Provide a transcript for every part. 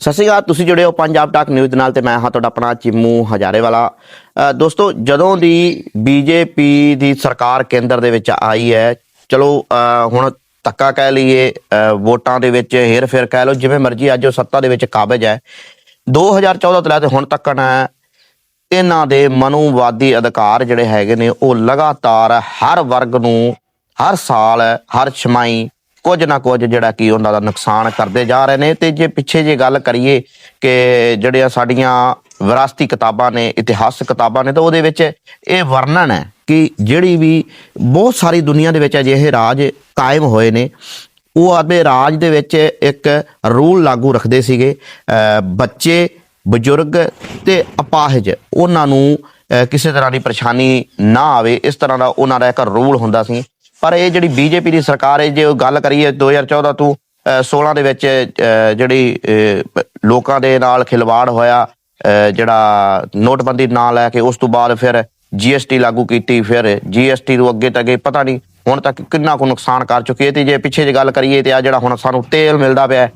ਸਤਿ ਸ਼੍ਰੀ ਅਕਾਲ, ਤੁਸੀਂ ਜੁੜੇ ਹੋ ਪੰਜਾਬ ਟਾਕ ਨਿਊਜ਼ ਦੇ ਨਾਲ ਤੇ ਮੈਂ ਹਾਂ ਤੁਹਾਡਾ ਆਪਣਾ ਚਿੰਮੂ ਹਜ਼ਾਰੇ ਵਾਲਾ ਦੋਸਤੋ, ਜਦੋਂ ਦੀ ਬੀਜੇਪੀ ਦੀ ਸਰਕਾਰ ਕੇਂਦਰ ਦੇ ਵਿੱਚ ਆਈ ਹੈ, ਚਲੋ ਹੁਣ ਧੱਕਾ ਕਹਿ ਲਈਏ ਵੋਟਾਂ ਦੇ ਵਿੱਚ ਹੇਰ ਫੇਰ ਕਹਿ ਲਓ, ਜਿਵੇਂ ਮਰਜ਼ੀ ਅੱਜ ਉਹ ਸੱਤਾ ਦੇ ਵਿੱਚ ਕਾਬਜ ਹੈ। 2014 ਤੋਂ ਲੈ ਕੇ ਹੁਣ ਤੱਕ ਨਾ, ਇਹਨਾਂ ਦੇ ਮਨੂਵਾਦੀ ਅਧਿਕਾਰ ਜਿਹੜੇ ਹੈਗੇ ਨੇ, ਉਹ ਲਗਾਤਾਰ ਹਰ ਵਰਗ ਨੂੰ, ਹਰ ਸਾਲ, ਹਰ ਛਮਾਈ ਕੁਝ ਨਾ ਕੁਝ ਜਿਹੜਾ ਕੀ ਉਹਨਾਂ ਦਾ ਨੁਕਸਾਨ ਕਰਦੇ ਜਾ ਰਹੇ ਨੇ। ਤੇ ਜੇ ਪਿੱਛੇ ਜੇ ਗੱਲ ਕਰੀਏ ਕਿ ਜਿਹੜੀਆਂ ਸਾਡੀਆਂ ਵਿਰਾਸਤੀ ਕਿਤਾਬਾਂ ਨੇ, ਇਤਿਹਾਸਕ ਕਿਤਾਬਾਂ ਨੇ, ਤਾਂ ਉਹਦੇ ਵਿੱਚ ਇਹ ਵਰਣਨ ਹੈ ਕਿ ਜਿਹੜੀ ਵੀ ਬਹੁਤ ਸਾਰੀ ਦੁਨੀਆ ਦੇ ਵਿੱਚ ਅਜਿਹੇ ਰਾਜ ਕਾਇਮ ਹੋਏ ਨੇ। ਉਹ ਆਪਣੇ ਰਾਜ ਦੇ ਵਿੱਚ ਇੱਕ ਰੂਲ ਲਾਗੂ ਰੱਖਦੇ ਸੀਗੇ। ਬੱਚੇ, ਬਜ਼ੁਰਗ ਤੇ ਅਪਾਹਜ, ਉਹਨਾਂ ਨੂੰ ਕਿਸੇ ਤਰ੍ਹਾਂ ਦੀ ਪਰੇਸ਼ਾਨੀ ਨਾ ਆਵੇ, ਇਸ ਤਰ੍ਹਾਂ ਦਾ ਉਹਨਾਂ ਦਾ ਇੱਕ ਰੂਲ ਹੁੰਦਾ ਸੀ। ਪਰ ਇਹ ਜਿਹੜੀ ਬੀਜੇਪੀ ਦੀ ਸਰਕਾਰ ਹੈ, ਜੇ ਉਹ ਗੱਲ ਕਰੀਏ 2014 ਤੋਂ ਅਹ 16 ਦੇ ਵਿੱਚ ਜਿਹੜੀ ਲੋਕਾਂ ਦੇ ਨਾਲ ਖਿਲਵਾੜ ਹੋਇਆ ਜਿਹੜਾ ਨੋਟਬੰਦੀ ਨਾਂ ਲੈ ਕੇ ਉਸ ਤੋਂ ਬਾਅਦ ਫਿਰ ਜੀਐਸਟੀ ਲਾਗੂ ਕੀਤੀ, ਫਿਰ ਜੀਐਸਟੀ ਤੋਂ ਅੱਗੇ ਤੱਕ ਪਤਾ ਨਹੀਂ ਹੁਣ ਤੱਕ ਕਿੰਨਾ ਕੁ ਨੁਕਸਾਨ ਕਰ ਚੁੱਕੀ ਹੈ ਤੇ ਜੇ ਪਿੱਛੇ ਜੇ ਗੱਲ ਕਰੀਏ ਤੇ ਆ ਜਿਹੜਾ ਹੁਣ ਸਾਨੂੰ ਤੇਲ ਮਿਲਦਾ ਪਿਆ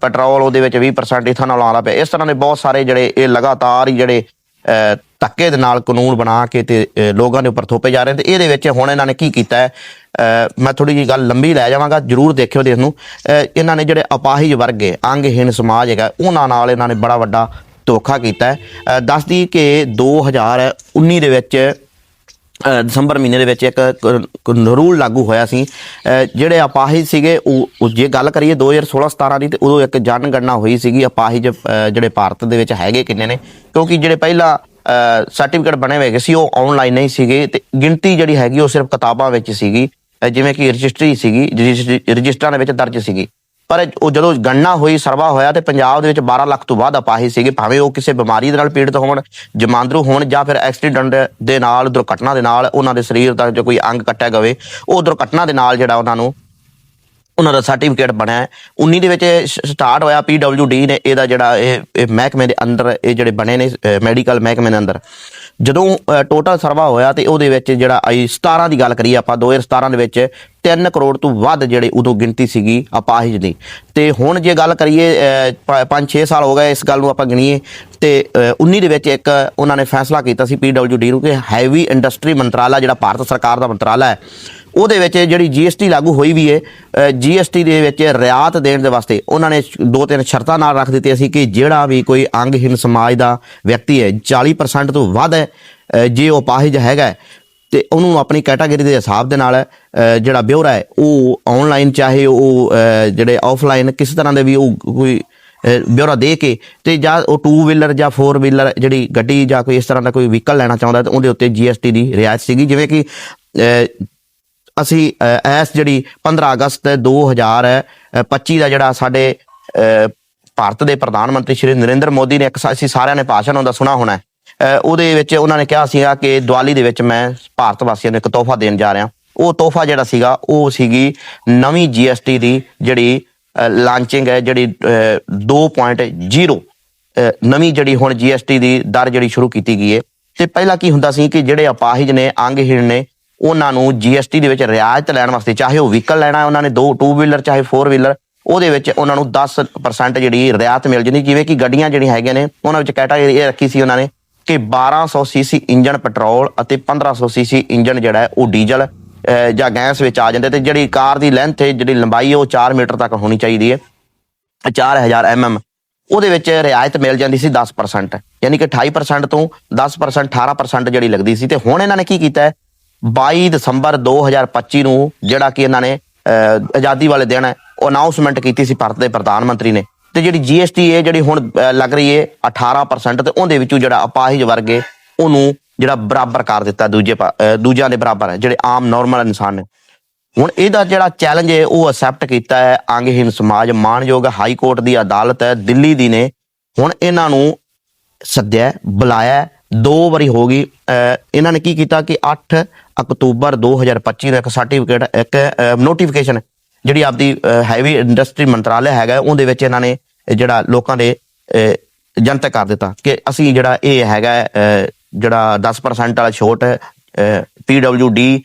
ਪੈਟਰੋਲ ਉਹਦੇ ਵਿੱਚ 20% ਇਥਨੋਲ ਆਉਂਦਾ ਪਿਆ। ਇਸ ਤਰ੍ਹਾਂ ਦੇ ਬਹੁਤ ਸਾਰੇ ਜਿਹੜੇ ਇਹ ਲਗਾਤਾਰ ਹੀ ਜਿਹੜੇ ਅਹ, ਧੱਕੇ ਦੇ ਨਾਲ ਕਾਨੂੰਨ ਬਣਾ ਕੇ ਤੇ ਲੋਕਾਂ ਦੇ ਉੱਪਰ ਥੋਪੇ ਜਾ ਰਹੇ ਨੇ ਤੇ ਇਹਦੇ ਵਿੱਚ ਹੁਣ ਇਹਨਾਂ ਨੇ ਕੀ ਕੀਤਾ ਹੈ? ਮੈਂ ਥੋੜੀ ਜੀ ਗੱਲ ਲੰਬੀ ਲੈ ਜਾਵਾਂਗਾ, ਜਰੂਰ ਦੇਖਿਓ ਦੇਖ ਨੂੰ ਇਹਨਾਂ ਨੇ ਜਿਹੜੇ ਅਪਾਹਿਜ ਵਰਗ ਹੈ ਅੰਗਹੀਣ ਸਮਾਜ ਹੈਗਾ, ਉਹਨਾਂ ਨਾਲ ਇਹਨਾਂ ਨੇ ਬੜਾ ਵੱਡਾ ਧੋਖਾ ਕੀਤਾ ਹੈ। ਅਹ, ਦੱਸਦੀ ਕਿ 2019 ਦੇ ਵਿੱਚ ਦਸੰਬਰ ਮਹੀਨੇ ਦੇ ਵਿੱਚ ਇੱਕ ਰੂਲ ਲਾਗੂ ਹੋਇਆ ਸੀ। ਜਿਹੜੇ ਅਪਾਹਿਜ ਸੀਗੇ, ਉਹ ਜੇ ਗੱਲ ਕਰੀਏ 2016 17 ਦੀ, ਤੇ ਉਦੋਂ ਇੱਕ ਜਨਗਣਨਾ ਹੋਈ ਸੀਗੀ ਅਪਾਹਿਜ ਜਿਹੜੇ ਭਾਰਤ ਦੇ ਵਿੱਚ ਹੈਗੇ ਕਿੰਨੇ ਨੇ। ਕਿਉਂਕਿ ਜਿਹੜੇ ਪਹਿਲਾਂ ਸਰਟੀਫਿਕੇਟ ਬਣੇ ਹੋਏ ਸੀ, ਉਹ ਆਨਲਾਈਨ ਨਹੀਂ ਸੀਗੇ, ਤੇ ਗਿਣਤੀ ਜਿਹੜੀ ਹੈਗੀ ਉਹ ਸਿਰਫ ਕਿਤਾਬਾਂ ਵਿੱਚ ਸੀਗੀ। ਜਿਵੇਂ ਕਿ ਰਜਿਸਟਰੀ ਸੀਗੀ, ਰਜਿਸਟਰੀ- ਰਜਿਸਟਰਾਂ ਦੇ ਵਿੱਚ ਦਰਜ ਸੀਗੀ। ਪਰ ਉਹ ਜਦੋਂ ਗਣਨਾ ਹੋਈ, ਸਰਵਾ ਹੋਇਆ ਤੇ ਪੰਜਾਬ ਦੇ ਵਿੱਚ 12 ਲੱਖ ਤੋਂ ਵੱਧ ਅਪਾਹਿਜ ਸੀਗੇ, ਭਾਵੇਂ ਉਹ ਕਿਸੇ ਬਿਮਾਰੀ ਦੇ ਨਾਲ ਪੀੜਤ ਹੋਣ, ਜਮਾਂਦਰੂ ਹੋਣ ਜਾਂ ਫਿਰ ਐਕਸੀਡੈਂਟ ਦੇ ਨਾਲ, ਦੁਰਘਟਨਾ ਦੇ ਨਾਲ ਉਹਨਾਂ ਦੇ ਸਰੀਰ ਦਾ ਜੋ ਕੋਈ ਅੰਗ ਕੱਟਿਆ ਗਵੇ, ਉਹ ਦੁਰਘਟਨਾ ਦੇ ਨਾਲ ਜਿਹੜਾ ਉਹਨਾਂ ਨੂੰ ਉਹਨਾਂ ਦਾ ਸਰਟੀਫਿਕੇਟ ਬਣਿਆ ਹੈ। 19 ਦੇ ਵਿੱਚ ਸਟਾਰਟ ਹੋਇਆ ਡੀ ਨੇ, ਇਹਦਾ ਜਿਹੜਾ ਇਹ ਇਹ ਮਹਿਕਮੇ ਦੇ ਅੰਦਰ ਇਹ ਜਿਹੜੇ ਬਣੇ ਨੇ ਮੈਡੀਕਲ ਮਹਿਕਮੇ ਦੇ ਅੰਦਰ। ਜਦੋਂ ਟੋਟਲ ਸਰਵਾ ਹੋਇਆ ਤੇ ਉਹਦੇ ਵਿੱਚ ਜਿਹੜਾ ਆਈ 17 ਦੀ ਗੱਲ ਕਰੀਏ ਆਪਾਂ 2017 ਦੇ ਵਿੱਚ 3 ਕਰੋੜ ਤੋਂ ਵੱਧ ਜਿਹੜੇ ਉਦੋਂ ਗਿਣਤੀ ਸੀਗੀ ਅਪਾਹਿਜ ਦੀ। ਤੇ ਹੁਣ ਜੇ ਗੱਲ ਕਰੀਏ 5-6 ਸਾਲ ਹੋ ਗਏ ਇਸ ਗੱਲ ਨੂੰ ਆਪਾਂ ਗਿਣੀਏ ਤੇ ਅ, 19 ਦੇ ਵਿੱਚ ਇੱਕ ਉਹਨਾਂ ਨੇ ਫੈਸਲਾ ਕੀਤਾ ਸੀ ਡੀ ਨੂੰ ਕਿ ਹੈਵੀ ਇੰਡਸਟਰੀ ਮੰਤਰਾਲਾ ਜਿਹੜਾ ਭਾਰਤ ਸਰਕਾਰ ਦਾ ਮੰਤਰਾਲਾ ਹੈ ਉਹਦੇ ਵਿੱਚ ਜਿਹੜੀ ਜੀਐਸਟੀ ਲਾਗੂ ਹੋਈ ਵੀ ਹੈ ਜੀਐਸਟੀ ਦੇ ਵਿੱਚ ਰਿਆਤ ਦੇਣ ਦੇ ਵਾਸਤੇ ਉਹਨਾਂ ਨੇ ਦੋ ਤਿੰਨ ਸ਼ਰਤਾਂ ਨਾਲ ਰੱਖ ਦਿੱਤੀਆਂ ਸੀ ਕਿ ਜਿਹੜਾ ਵੀ ਕੋਈ ਅੰਗਹੀਨ ਸਮਾਜ ਦਾ ਵਿਅਕਤੀ ਹੈ 40% ਤੋਂ ਵੱਧ ਹੈ ਜੇ ਉਹ ਪਾਹਿਜ ਹੈਗਾ ਹੈ, ਤੇ ਉਹਨੂੰ ਆਪਣੀ ਕੈਟਾਗਰੀ ਦੇ ਹਿਸਾਬ ਦੇ ਨਾਲ ਜਿਹੜਾ ਬਿਉਰਾ ਹੈ ਉਹ ਆਨਲਾਈਨ ਚਾਹੇ ਉਹ ਜਿਹੜੇ ਆਫਲਾਈਨ ਕਿਸੇ ਤਰ੍ਹਾਂ ਦੇ ਵੀ ਉਹ ਕੋਈ ਬਿਉਰਾ ਦੇ ਕੇ ਤੇ ਜਾਂ ਉਹ 2 ਵੀਲਰ ਜਾਂ 4 ਵੀਲਰ ਜਿਹੜੀ ਗੱਡੀ ਜਾਂ ਕੋਈ ਇਸ ਤਰ੍ਹਾਂ ਦਾ ਕੋਈ ਵਹੀਕਲ ਲੈਣਾ ਚਾਹੁੰਦਾ ਤਾਂ ਉਹਦੇ ਉੱਤੇ ਜੀਐਸਟੀ ਦੀ ਰਿਆਇਤ ਸੀਗੀ। ਜਿਵੇਂ ਕਿ ਅਸੀਂ ਅ, ਐਸ ਜਿਹੜੀ 15 ਅਗਸਤ 2025 ਦਾ ਜਿਹੜਾ ਸਾਡੇ ਭਾਰਤ ਦੇ ਪ੍ਰਧਾਨ ਮੰਤਰੀ ਸ਼੍ਰੀ ਨਰਿੰਦਰ ਮੋਦੀ ਨੇ ਇੱਕ ਅਸੀਂ ਸਾਰਿਆਂ ਨੇ ਭਾਸ਼ਣ ਉਹਦਾ ਸੁਣਾ ਹੋਣਾ ਉਹਦੇ ਵਿੱਚ ਉਹਨਾਂ ਨੇ ਕਿਹਾ ਸੀਗਾ ਕਿ ਦੀਵਾਲੀ ਦੇ ਵਿੱਚ ਮੈਂ ਭਾਰਤ ਵਾਸੀਆਂ ਨੂੰ ਇੱਕ ਤੋਹਫਾ ਦੇਣ ਜਾ ਰਿਹਾ। ਉਹ ਤੋਹਫਾ ਜਿਹੜਾ ਸੀਗਾ ਉਹ ਸੀਗੀ ਨਵੀਂ ਜੀਐਸਟੀ ਦੀ ਜਿਹੜੀ ਲਾਂਚਿੰਗ ਹੈ ਜਿਹੜੀ ਅ, 2.0 ਅ, ਨਵੀਂ ਜਿਹੜੀ ਹੁਣ ਜੀਐਸਟੀ ਦੀ ਦਰ ਜਿਹੜੀ ਸ਼ੁਰੂ ਕੀਤੀ ਗਈ ਹੈ। ਤੇ ਪਹਿਲਾਂ ਕੀ ਹੁੰਦਾ ਸੀ ਕਿ ਜਿਹੜੇ ਅਪਾਹਿਜ ਨੇ ਅੰਗਹੀਣ ਨੇ ਉਹਨਾਂ ਨੂੰ ਜੀਐਸਟੀ ਦੇ ਵਿੱਚ ਰਿਆਇਤ ਲੈਣ ਵਾਸਤੇ, ਚਾਹੇ ਉਹ ਵਹੀਕਲ ਲੈਣਾ ਉਹਨਾਂ ਨੇ ਦੋ ਟੂ ਵੀਲਰ ਚਾਹੇ ਫੋਰ ਵੀਲਰ ਉਹਦੇ ਵਿੱਚ ਉਹਨਾਂ ਨੂੰ 10% ਜਿਹੜੀ ਰਿਆਇਤ ਮਿਲ ਜਾਂਦੀ। ਜਿਵੇਂ ਕਿ ਗੱਡੀਆਂ ਜਿਹੜੀਆਂ ਹੈਗੀਆਂ ਨੇ, ਉਹਨਾਂ ਵਿੱਚ ਕੈਟਾਗਰੀ ਇਹ ਰੱਖੀ ਸੀ ਉਹਨਾਂ ਨੇ ਕਿ 1200 ਸੀਸੀ ਇੰਜਨ ਪੈਟਰੋਲ ਅਤੇ 1500 ਸੀਸੀ ਇੰਜਨ ਜਿਹੜਾ ਉਹ ਡੀਜ਼ਲ ਜਾਂ ਗੈਸ ਵਿੱਚ ਆ ਜਾਂਦੇ। ਤੇ ਜਿਹੜੀ ਕਾਰ ਦੀ ਲੈਂਥ ਹੈ, ਜਿਹੜੀ ਲੰਬਾਈ ਉਹ 4 ਮੀਟਰ ਤੱਕ ਹੋਣੀ ਚਾਹੀਦੀ ਹੈ। 4000 mm ਉਹਦੇ ਵਿੱਚ ਰਿਆਇਤ ਮਿਲ ਜਾਂਦੀ ਸੀ 10% ਯਾਨੀ ਕਿ 28% ਤੋਂ 10% 18% ਜਿਹੜੀ ਲੱਗਦੀ ਸੀ। ਤੇ ਹੁਣ ਇਹਨਾਂ ਨੇ ਕੀ ਕੀਤਾ ਹੈ? 22 ਦਸੰਬਰ 2025 ਨੂੰ ਜਿਹੜਾ ਕਿ ਇਹਨਾਂ ਨੇ ਅਹ, ਆਜ਼ਾਦੀ ਵਾਲੇ ਦਿਨ ਹੈ ਉਹ ਅਨਾਉਂਸਮੈਂਟ ਕੀਤੀ ਸੀ ਭਾਰਤ ਦੇ ਪ੍ਰਧਾਨ ਮੰਤਰੀ ਨੇ। ਤੇ ਜਿਹੜੀ ਜੀਐਸਟੀ ਹੈ ਜਿਹੜੀ ਹੁਣ ਲੱਗ ਰਹੀ ਹੈ 18% ਤੇ ਉਹਦੇ ਵਿੱਚੋਂ ਜਿਹੜਾ ਅਪਾਹਿਜ ਵਰਗ ਹੈ ਉਹਨੂੰ ਜਿਹੜਾ ਬਰਾਬਰ ਕਰ ਦਿੱਤਾ ਦੂਜੇ ਪਾ- ਦੂਜਿਆਂ ਦੇ ਬਰਾਬਰ ਹੈ ਜਿਹੜੇ ਆਮ ਨਾਰਮਲ ਇਨਸਾਨ ਨੇ। ਹੁਣ ਇਹਦਾ ਜਿਹੜਾ ਚੈਲੰਜ ਹੈ ਉਹ ਅਸੈਪਟ ਕੀਤਾ ਹੈ ਅੰਗਹੀਨ ਸਮਾਜ ਮਾਨਯੋਗ ਹਾਈ ਕੋਰਟ ਦੀ ਅਦਾਲਤ ਹੈ ਦਿੱਲੀ ਦੀ ਨੇ। ਹੁਣ ਇਹਨਾਂ ਨੂੰ ਸੱਦਿਆ ਬੁਲਾਇਆ ਦੋ ਵਾਰੀ ਹੋ ਗਈ। ਇਹਨਾਂ ਨੇ ਕੀ ਕੀਤਾ ਕਿ 8 ਅਕਤੂਬਰ 2025 ਨੂੰ ਇੱਕ ਸਰਟੀਫਿਕੇਟ ਇੱਕ ਨੋਟੀਫਿਕੇਸ਼ਨ ਜਿਹੜੀ ਆਪਦੀ ਹੈਵੀ ਇੰਡਸਟਰੀ ਮੰਤਰਾਲੇ ਹੈਗਾ, ਉਹਦੇ ਵਿੱਚ ਇਹਨਾਂ ਨੇ ਜਿਹੜਾ ਲੋਕਾਂ ਦੇ ਜਨਤਕ ਕਰ ਦਿੱਤਾ ਕਿ ਅਸੀਂ ਜਿਹੜਾ ਇਹ ਹੈਗਾ ਜਿਹੜਾ 10% ਵਾਲਾ ਛੋਟ ਪੀਡਬਲਯੂਡੀ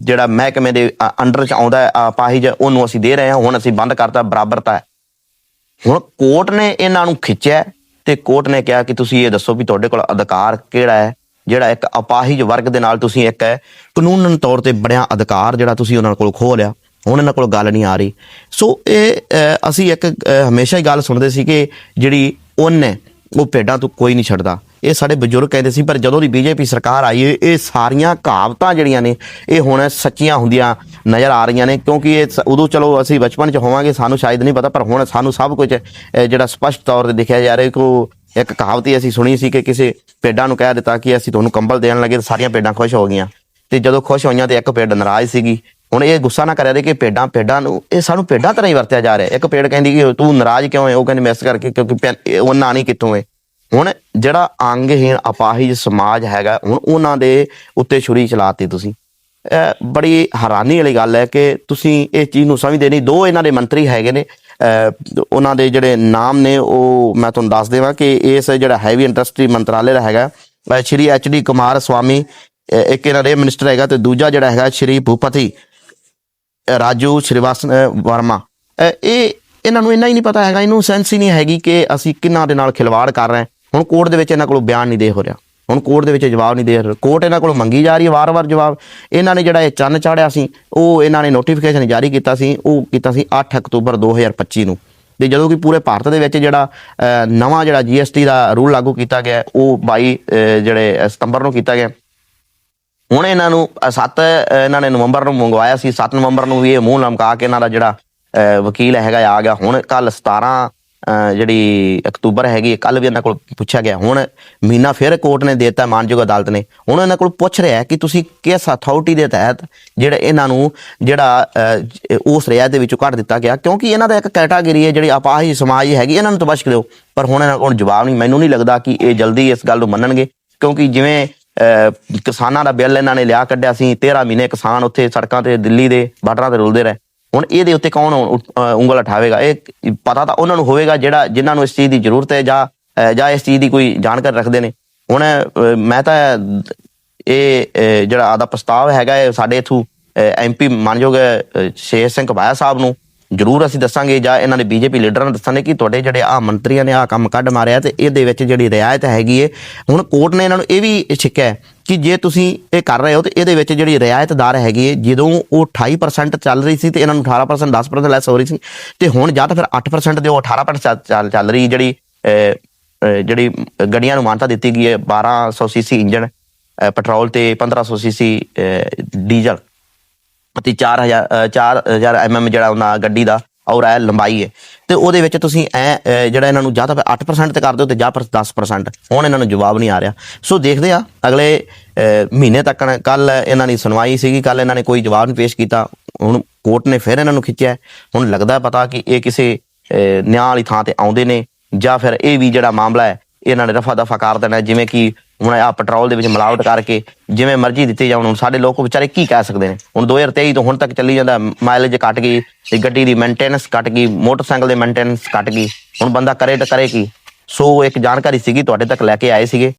ਜਿਹੜਾ ਮਹਿਕਮੇ ਦੇ ਅੰਡਰ ਚ ਆਉਂਦਾ ਹੈ ਉਹਨੂੰ ਅਸੀਂ ਦੇ ਰਹੇ ਹਾਂ, ਹੁਣ ਅਸੀਂ ਬੰਦ ਕਰਤਾ, ਬਰਾਬਰਤਾ ਹੁਣ ਕੋਰਟ ਨੇ ਇਹਨਾਂ ਨੂੰ ਖਿੱਚਿਆ ਤੇ ਕੋਰਟ ਨੇ ਕਿਹਾ ਕਿ ਤੁਸੀਂ ਇਹ ਦੱਸੋ ਵੀ ਤੁਹਾਡੇ ਕੋਲ ਅਧਿਕਾਰ ਕਿਹੜਾ ਹੈ? ਜਿਹੜਾ ਇੱਕ ਅਪਾਹਿਜ ਵਰਗ ਦੇ ਨਾਲ ਤੁਸੀਂ ਇੱਕ ਹੈ। ਕਾਨੂੰਨਨ ਤੌਰ ਤੇ ਬੜਿਆ ਅਧਿਕਾਰ ਜਿਹੜਾ ਤੁਸੀਂ ਉਹਨਾਂ ਕੋਲ ਖੋਹ ਲਿਆ। ਹੁਣ ਇਹਨਾਂ ਕੋਲ ਗੱਲ ਨਹੀਂ ਆ ਰਹੀ। ਸੋ ਇਹ ਅਸੀਂ ਇੱਕ ਹਮੇਸ਼ਾ ਹੀ ਗੱਲ ਸੁਣਦੇ ਸੀ ਕਿ ਜਿਹੜੀ ਉਹਨ ਹੈ, ਉਹ ਭੇਡਾਂ ਤੋਂ ਕੋਈ ਨਹੀਂ ਛੱਡਦਾ। ਇਹ ਸਾਡੇ ਬਜ਼ੁਰਗ ਕਹਿੰਦੇ ਸੀ ਪਰ ਜਦੋਂ ਦੀ ਬੀਜੇਪੀ ਸਰਕਾਰ ਆਈ ਹੈ ਇਹ ਸਾਰੀਆਂ ਕਹਾਵਤਾਂ ਜਿਹੜੀਆਂ ਨੇ ਇਹ ਹੁਣ ਸੱਚੀਆਂ ਹੁੰਦੀਆਂ ਨਜ਼ਰ ਆ ਰਹੀਆਂ ਨੇ ਕਿਉਂਕਿ ਇਹ ਉਦੋਂ ਚਲੋ ਅਸੀਂ ਬਚਪਨ 'ਚ ਹੋਵਾਂਗੇ ਸਾਨੂੰ ਸ਼ਾਇਦ ਨਹੀਂ ਪਤਾ ਪਰ ਹੁਣ ਸਾਨੂੰ ਸਭ ਕੁਝ ਅਹ, ਜਿਹੜਾ ਸਪਸ਼ਟ ਤੌਰ ਤੇ ਦਿਖਿਆ ਜਾ ਰਿਹਾ ਕਿ ਉਹ ਇੱਕ ਕਹਾਵਤ ਹੀ ਅਸੀਂ ਸੁਣੀ ਸੀ ਕਿ ਕਿਸੇ ਪੇਡਾਂ ਨੂੰ ਕਹਿ ਦਿੱਤਾ ਕਿ ਅਸੀਂ ਤੁਹਾਨੂੰ ਕੰਬਲ ਦੇਣ ਲੱਗੇ ਤਾਂ ਸਾਰੀਆਂ ਪੇਡਾਂ ਖੁਸ਼ ਹੋ ਗਈਆਂ। ਤੇ ਜਦੋਂ ਖੁਸ਼ ਹੋਈਆਂ ਤੇ ਇੱਕ ਭੇਡ ਨਾਰਾਜ਼ ਸੀਗੀ। ਹੁਣ ਇਹ ਗੁੱਸਾ ਨਾ ਕਰਿਆ ਦੇ ਕਿ ਭੇਡਾਂ ਭੇਡਾਂ ਨੂੰ ਇਹ ਸਾਨੂੰ ਭੇਡਾਂ ਤਰ੍ਹਾਂ ਹੀ ਵਰਤਿਆ ਜਾ ਰਿਹਾ। ਇੱਕ ਭੇਡ ਕਹਿੰਦੀ ਕਿ ਤੂੰ ਨਾਰਾਜ਼ ਕਿਉਂ ਹੈ? ਉਹ ਕਹਿੰਦੀ ਮੈਸ ਕਰਕੇ ਕਿਉਂਕਿ ਭੈ- ਇਹ ਉਹਨਾਂ ਨਹੀਂ ਕਿੱਥੋਂ ਹੈ। ਹੁਣ ਜਿਹੜਾ ਅੰਗਹੀਣ, ਅਪਾਹਿਜ ਸਮਾਜ ਹੈਗਾ, ਹੁਣ ਉਹਨਾਂ ਦੇ ਉੱਤੇ ਛੁਰੀ ਚਲਾਤੀ ਤੁਸੀਂ। ਬੜੀ ਹੈਰਾਨੀ ਵਾਲੀ ਗੱਲ ਹੈ ਕਿ ਤੁਸੀਂ ਇਹ ਚੀਜ਼ ਨੂੰ ਸਮਝਦੇ ਨਹੀਂ। ਦੋ ਇਹਨਾਂ ਦੇ ਮੰਤਰੀ ਹੈਗੇ ਨੇ। ਉਹਨਾਂ ਦੇ ਜਿਹੜੇ ਨਾਮ ਨੇ, ਉਹ ਮੈਂ ਤੁਹਾਨੂੰ ਦੱਸ ਦੇਵਾਂ ਕਿ ਇਸ ਜਿਹੜਾ ਹੈਵੀ ਇੰਡਸਟਰੀ ਮੰਤਰਾਲੇ ਦਾ ਹੈਗਾ ਸ਼੍ਰੀ ਐਚ ਡੀ ਕੁਮਾਰ ਸਵਾਮੀ ਇੱਕ ਇਹਨਾਂ ਦੇ ਮਿਨਿਸਟਰ ਹੈਗਾ ਤੇ ਦੂਜਾ ਜਿਹੜਾ ਹੈਗਾ ਸ਼੍ਰੀ ਭੂਪਤੀ ਰਾਜੂ ਸ਼੍ਰੀਵਾਸ ਵਰਮਾ। ਇਹ ਇਹਨਾਂ ਨੂੰ ਇੰਨਾ ਹੀ ਨਹੀਂ ਪਤਾ ਹੈਗਾ, ਇਹਨੂੰ ਸੈਂਸ ਹੀ ਨਹੀਂ ਹੈਗੀ ਕਿ ਅਸੀਂ ਕਿਹਨਾਂ ਦੇ ਨਾਲ ਖਿਲਵਾੜ ਕਰ ਰਹੇ ਹਾਂ। ਹੁਣ ਕੋਰਟ ਦੇ ਵਿੱਚ ਇਹਨਾਂ ਕੋਲੋਂ ਬਿਆਨ ਨਹੀਂ ਦੇ ਹੋ ਰਿਹਾ। ਹੁਣ ਕੋਰਟ ਦੇ ਵਿੱਚ ਜਵਾਬ ਨਹੀਂ ਦੇ ਰਿਹਾ। ਕੋਰਟ ਇਹਨਾਂ ਕੋਲੋਂ ਮੰਗੀ ਜਾ ਰਹੀ ਹੈ ਵਾਰ-ਵਾਰ ਜਵਾਬ। ਇਹਨਾਂ ਨੇ ਜਿਹੜਾ ਇਹ ਚੰਨ ਚਾੜਿਆ ਸੀ ਉਹ ਇਹਨਾਂ ਨੇ ਨੋਟੀਫਿਕੇਸ਼ਨ ਜਾਰੀ ਕੀਤਾ ਸੀ ਉਹ ਕੀਤਾ ਸੀ 8 ਅਕਤੂਬਰ 2025 ਨੂੰ। ਤੇ ਜਦੋਂ ਕਿ ਪੂਰੇ ਭਾਰਤ ਦੇ ਵਿੱਚ ਜਿਹੜਾ ਅਹ, ਨਵਾਂ ਜਿਹੜਾ GST ਦਾ ਰੂਲ ਲਾਗੂ ਕੀਤਾ ਗਿਆ ਉਹ 22 ਜਿਹੜੇ ਸਤੰਬਰ ਨੂੰ ਕੀਤਾ ਗਿਆ। ਹੁਣ ਇਹਨਾਂ ਨੂੰ 7 ਇਹਨਾਂ ਨੇ ਨਵੰਬਰ ਨੂੰ ਮੰਗਵਾਇਆ ਸੀ। 7 ਨਵੰਬਰ ਨੂੰ ਵੀ ਇਹ ਮੂੰਹ ਲਮਕਾ ਕੇ ਇਹਨਾਂ ਦਾ ਜਿਹੜਾ ਅਹ, ਵਕੀਲ ਹੈਗਾ ਆ ਗਿਆ। ਹੁਣ ਕੱਲ 17 ਜਿਹੜੀ ਅਕਤੂਬਰ ਹੈਗੀ ਕੱਲ ਵੀ ਇਹਨਾਂ ਕੋਲ ਪੁੱਛਿਆ ਗਿਆ। ਹੁਣ ਮਹੀਨਾ ਫਿਰ ਕੋਰਟ ਨੇ ਦਿੱਤਾ ਮਾਨਯੋਗ ਅਦਾਲਤ ਨੇ। ਹੁਣ ਇਹਨਾਂ ਕੋਲ ਪੁੱਛ ਰਿਹਾ ਕਿ ਤੁਸੀਂ ਕਿਸ ਅਥਾਰਟੀ ਦੇ ਤਹਿਤ ਜਿਹੜਾ ਇਹਨਾਂ ਨੂੰ ਜਿਹੜਾ ਉਸ ਰਿਆਇਤ ਦੇ ਵਿੱਚੋਂ ਕੱਢ ਦਿੱਤਾ ਗਿਆ? ਕਿਉਂਕਿ ਇਹਨਾਂ ਦਾ ਇੱਕ ਕੈਟਾਗਰੀ ਹੈ ਜਿਹੜੀ ਅਪਾਹਿਜ ਸਮਾਜ ਹੈਗੀ, ਇਹਨਾਂ ਨੂੰ ਤਬਸ਼ਕ ਦਿਓ। ਪਰ ਹੁਣ ਇਹਨਾਂ ਕੋਲ ਜਵਾਬ ਨਹੀਂ। ਮੈਨੂੰ ਨਹੀਂ ਲੱਗਦਾ ਕਿ ਇਹ ਜਲਦੀ ਇਸ ਗੱਲ ਨੂੰ ਮੰਨਣਗੇ। ਕਿਉਂਕਿ ਜਿਵੇਂ ਕਿਸਾਨਾਂ ਦਾ ਬਿੱਲ ਇਹਨਾਂ ਨੇ ਲਿਆ ਕੱਢਿਆ ਸੀ 13 ਮਹੀਨੇ ਕਿਸਾਨ ਉੱਥੇ ਸੜਕਾਂ ਤੇ, ਦਿੱਲੀ ਦੇ ਬਾਰਡਰਾਂ ਤੇ ਰੁਲਦੇ ਰਹੇ। ਹੁਣ ਇਹਦੇ ਉੱਤੇ ਕੌਣ ਉਂਗਲ ਉਠਾਵੇਗਾ? ਇਹ ਪਤਾ ਤਾਂ ਉਹਨਾਂ ਨੂੰ ਹੋਵੇਗਾ ਜਿਹੜਾ, ਜਿਨ੍ਹਾਂ ਨੂੰ ਇਸ ਚੀਜ਼ ਦੀ ਜ਼ਰੂਰਤ ਹੈ ਜਾਂ ਜਾਂ ਇਸ ਚੀਜ਼ ਦੀ ਕੋਈ ਜਾਣਕਾਰੀ ਰੱਖਦੇ ਨੇ। ਹੁਣ ਮੈਂ ਤਾਂ ਇਹ ਜਿਹੜਾ ਆਦਾ ਪ੍ਰਸਤਾਵ ਹੈਗਾ ਇਹ ਸਾਡੇ ਇਥੋਂ ਐਮਪੀ ਮਾਨਯੋਗ ਸ਼ੇਰ ਸਿੰਘ ਘਬਾਇਆ ਸਾਹਿਬ ਨੂੰ ਜ਼ਰੂਰ ਅਸੀਂ ਦੱਸਾਂਗੇ ਜਾਂ ਇਹਨਾਂ ਦੇ ਬੀਜੇਪੀ ਲੀਡਰਾਂ ਨੂੰ ਦੱਸਾਂਗੇ ਕਿ ਤੁਹਾਡੇ ਜਿਹੜੇ ਆ ਮੰਤਰੀਆਂ ਨੇ ਆ ਕੰਮ ਕੱਢ ਮਾਰਿਆ ਤੇ ਇਹਦੇ ਵਿੱਚ ਜਿਹੜੀ ਰਿਆਇਤ ਹੈਗੀ ਏ। ਹੁਣ ਕੋਰਟ ਨੇ ਇਹਨਾਂ ਨੂੰ ਇਹ ਵੀ ਛਿੱਕਿਆ ਕਿ ਜੇ ਤੁਸੀਂ ਇਹ ਕਰ ਰਹੇ ਹੋ ਤੇ ਇਹਦੇ ਵਿੱਚ ਜਿਹੜੀ ਰਿਆਇਤ ਦਰ ਹੈਗੀ ਹੈ ਜਦੋਂ ਉਹ 28% ਚੱਲ ਰਹੀ ਸੀ ਤੇ ਇਹਨਾਂ ਨੂੰ 18% 10% ਲੈਸ ਹੋ ਰਹੀ ਸੀ ਤੇ ਹੁਣ ਜਾਂ ਤਾਂ ਫਿਰ 8% ਦਿਓ 18% ਚੱਲ- ਚੱਲ ਚੱਲ ਰਹੀ ਜਿਹੜੀ ਜਿਹੜੀ ਗੱਡੀਆਂ ਨੂੰ ਮਾਨਤਾ ਦਿੱਤੀ ਗਈ ਹੈ 1200 ਸੀਸੀ ਇੰਜਨ ਅਹ, ਪੈਟਰੋਲ ਤੇ 1500 ਸੀਸੀ ਡੀਜ਼ਲ ਤੇ 4000 ਅ, 4000 ਐਮਐਮ ਜਿਹੜਾ ਉਹਨਾਂ ਗੱਡੀ ਦਾ ਔਰ ਇਹ ਲੰਬਾਈ ਹੈ। ਤੇ ਉਹਦੇ ਵਿੱਚ ਤੁਸੀਂ ਐ ਜਿਹੜਾ ਇਹਨਾਂ ਨੂੰ ਜਾਂ ਤਾਂ ਫਿਰ 8% ਤੇ ਕਰ ਦਿਓ ਤੇ ਜਾਂ ਫਿਰ 10% ਹੁਣ ਇਹਨਾਂ ਨੂੰ ਜਵਾਬ ਨਹੀਂ ਆ ਰਿਹਾ। ਸੋ ਦੇਖਦੇ ਆ ਅਗਲੇ ਮਹੀਨੇ ਤੱਕ ਕੱਲ ਇਹਨਾਂ ਦੀ ਸੁਣਵਾਈ ਸੀਗੀ, ਕੱਲ ਇਹਨਾਂ ਨੇ ਕੋਈ ਜਵਾਬ ਨਹੀਂ ਪੇਸ਼ ਕੀਤਾ। ਹੁਣ ਕੋਰਟ ਨੇ ਫਿਰ ਇਹਨਾਂ ਨੂੰ ਖਿੱਚਿਆ ਹੁਣ ਲੱਗਦਾ ਪਤਾ ਕਿ ਇਹ ਕਿਸੇ ਨਿਆਂ ਵਾਲੀ ਥਾਂ ਤੇ ਆਉਂਦੇ ਨੇ ਜਾਂ ਫਿਰ ਇਹ ਵੀ ਜਿਹੜਾ ਮਾਮਲਾ ਹੈ, ਇਹਨਾਂ ਨੇ ਰਫਾ ਦਫਾ ਕਰ ਦੇਣਾ ਜਿਵੇਂ ਕਿ ਹੁਣ ਆ ਪੈਟਰੋਲ ਦੇ ਵਿੱਚ ਮਿਲਾਵਟ ਕਰਕੇ ਜਿਵੇਂ ਮਰਜ਼ੀ ਦਿੱਤੇ ਜਾਣ ਹੁਣ ਸਾਡੇ ਲੋਕ ਵਿਚਾਰੇ ਕੀ ਕਹਿ ਸਕਦੇ ਨੇ? ਹੁਣ 2023 ਤੋਂ ਹੁਣ ਤੱਕ ਚੱਲੀ ਜਾਂਦਾ ਮਾਈਲੇਜ ਘਟ ਗਈ, ਤੇ ਗੱਡੀ ਦੀ ਮੇਨਟੇਨੈਂਸ ਘਟ ਗਈ ਮੋਟਰਸਾਈਕਲ ਦੀ ਮੇਨਟੇਨੈਂਸ ਘਟ ਗਈ। ਹੁਣ ਬੰਦਾ ਕਰੇ ਤਾਂ ਕਰੇ ਕੀ? ਸੋ ਇੱਕ ਜਾਣਕਾਰੀ ਸੀਗੀ, ਤੁਹਾਡੇ ਤੱਕ ਲੈ ਕੇ ਆਏ ਸੀਗੇ।